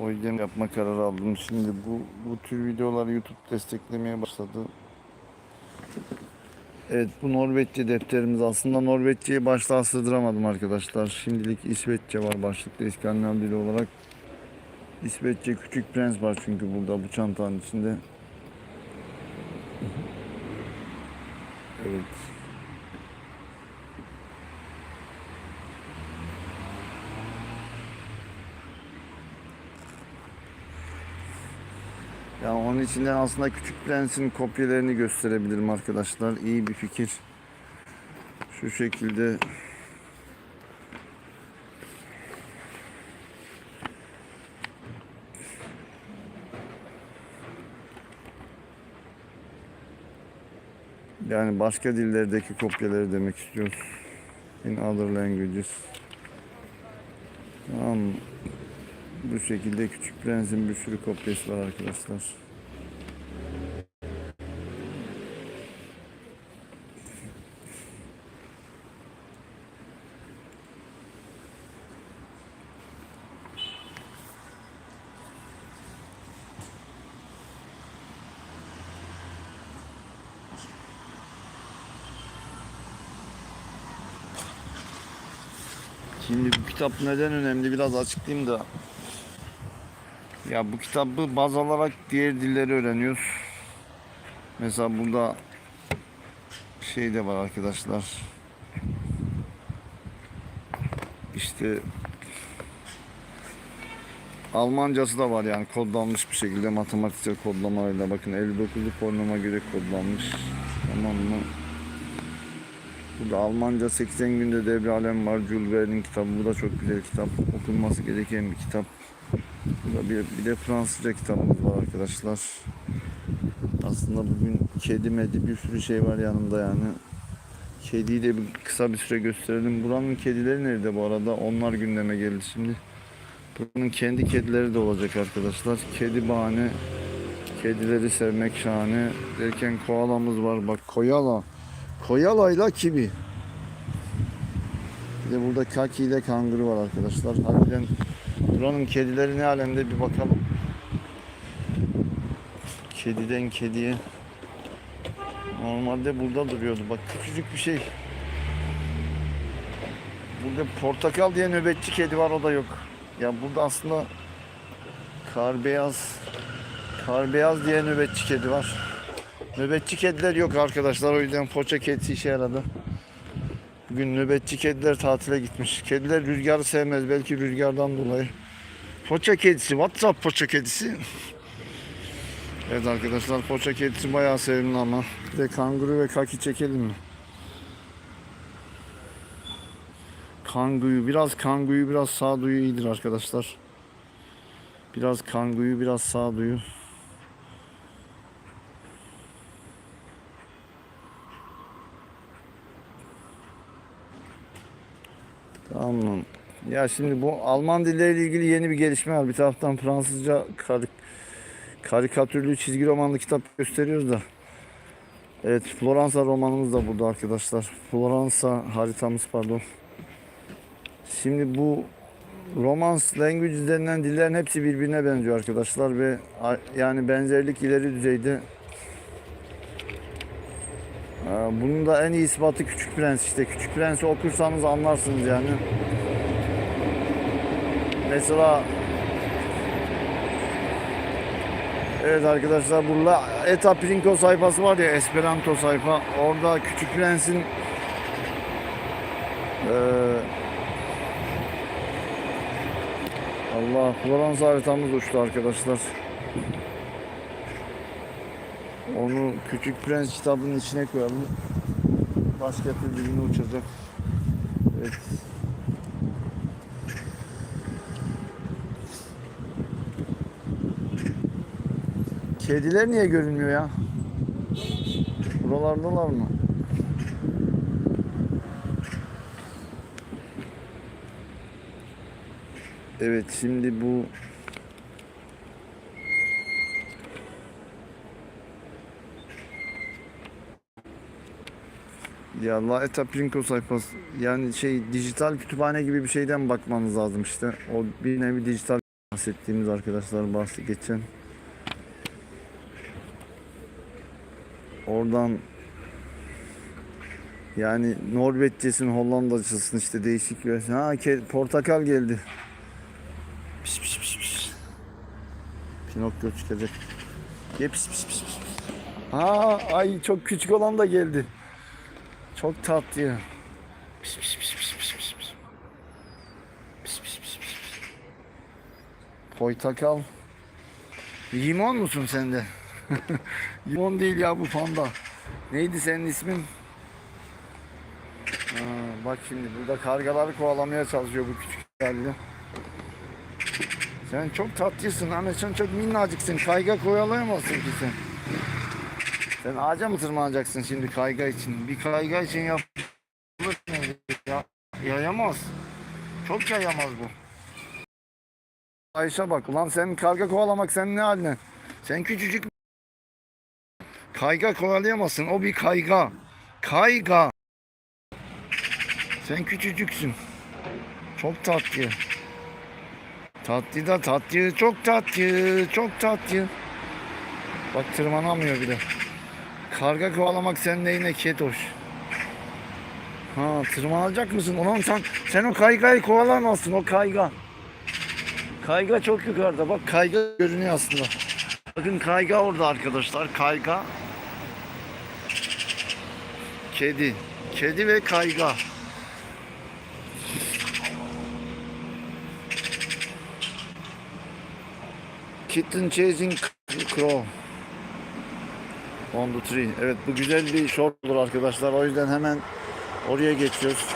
O yüzden yapma kararı aldım. Şimdi bu bu tür videoları YouTube desteklemeye başladı. Evet bu Norveççe defterimiz. Aslında Norveççeyi başlığa sığdıramadım arkadaşlar. Şimdilik İsveççe var başlıkta İskandinav dili olarak. İsveççe Küçük Prens var çünkü burada bu çantanın içinde. Evet. Ya onun içinden aslında Küçük Prens'in kopyalarını gösterebilirim arkadaşlar. İyi bir fikir. Şu şekilde Yani başka dillerdeki kopyaları demek istiyoruz. In other languages. Tamam? Bu şekilde Küçük Prens'in bir sürü kopyası var arkadaşlar. Şimdi bu kitap neden önemli biraz açıklayayım da. Ya bu kitabı baz alarak diğer dilleri öğreniyoruz. Mesela burada şey de var arkadaşlar. İşte Almancası da var yani kodlanmış bir şekilde matematiksel kodlamayla bakın 59'lu formuma göre kodlanmış. Tamam mı? Burada Almanca 80 günde devre var. Jules Verne'in kitabı. Bu da çok güzel kitap. Okunması gereken bir kitap. Burada bir, bir de Fransızca kitabımız var arkadaşlar. Aslında bugün kedi medi bir sürü şey var yanımda yani. Kediyi de bir kısa bir süre gösterelim. Buranın kedileri nerede bu arada? Onlar gündeme geldi şimdi. Buranın kendi kedileri de olacak arkadaşlar. Kedi bahane. Kedileri sevmek şahane. Derken koalamız var. Bak koyala. Koyalayla kibi. Bir de burada kaki ile kanguru var arkadaşlar. Harbiden buranın kedileri ne alemde bir bakalım. Kediden kediye. Normalde burada duruyordu. Bak küçücük bir şey. Burada portakal diye nöbetçi kedi var o da yok. Ya burada aslında kar beyaz kar beyaz diye nöbetçi kedi var. Nöbetçi kediler yok arkadaşlar. O yüzden poça kedisi işe yaradı. Bugün nöbetçi kediler tatile gitmiş. Kediler rüzgarı sevmez. Belki rüzgardan dolayı. Poça kedisi. WhatsApp poça kedisi. Evet arkadaşlar poça kedisi bayağı sevimli ama. Bir de kanguru ve kaki çekelim mi? Kanguyu biraz kanguyu biraz sağduyu iyidir arkadaşlar. Biraz kanguyu biraz sağduyu. Tamam. Ya şimdi bu Alman dilleriyle ilgili yeni bir gelişme var. Bir taraftan Fransızca karik karikatürlü çizgi romanlı kitap gösteriyoruz da. Evet Floransa romanımız da burada arkadaşlar. Floransa haritamız pardon. Şimdi bu Romans language denilen dillerin hepsi birbirine benziyor arkadaşlar ve yani benzerlik ileri düzeyde. Bunun da en iyi ispatı Küçük Prens işte. Küçük Prens'i okursanız anlarsınız yani. Mesela Evet arkadaşlar burada Eta Prinko sayfası var ya Esperanto sayfa. Orada Küçük Prens'in eee Allah Florans haritamız uçtu arkadaşlar. Onu Küçük Prens kitabının içine koyalım. Başka türlü uçacak. Evet. Kediler niye görünmüyor ya? Buralardalar mı? Evet şimdi bu Ya La Eta Prinko sayfası yani şey dijital kütüphane gibi bir şeyden bakmanız lazım işte. O bir nevi dijital bahsettiğimiz arkadaşlar bahsi geçen. Oradan yani Norveççesin, Hollandacısın işte değişik bir Ha ke- portakal geldi. Pis pis pis pis. Pinokyo çıkacak. Ye pis pis pis pis. Ha ay çok küçük olan da geldi. Çok tatlı. Pis pis pis pis pis pis pis. Pis pis pis pis. Portakal. Limon musun sen de? Limon değil ya bu panda. Neydi senin ismin? Ha, bak şimdi burada kargaları kovalamaya çalışıyor bu küçük halde. Sen çok tatlısın ama sen çok minnacıksın. Kayga kovalayamazsın ki sen. Sen ağaca mı tırmanacaksın şimdi kayga için? Bir kayga için yapılır mı? Ya, yayamaz. Çok yayamaz bu. Ayşe bak ulan sen karga kovalamak sen ne haline? Sen küçücük kayga kovalayamazsın. O bir kayga. Kayga. Sen küçücüksün. Çok tatlı. Tatlı da tatlı. Çok tatlı. Çok tatlı. Bak tırmanamıyor bile. Karga kovalamak sen neyine ketoş. Ha tırmanacak mısın? Ulan sen, sen o kaygayı kovalamazsın o kayga. Kayga çok yukarıda. Bak kayga görünüyor aslında. Bakın kayga orada arkadaşlar. Kayga. Kedi. Kedi ve kayga. Kitten chasing crow. On the tree. Evet bu güzel bir shorttur arkadaşlar. O yüzden hemen oraya geçiyoruz.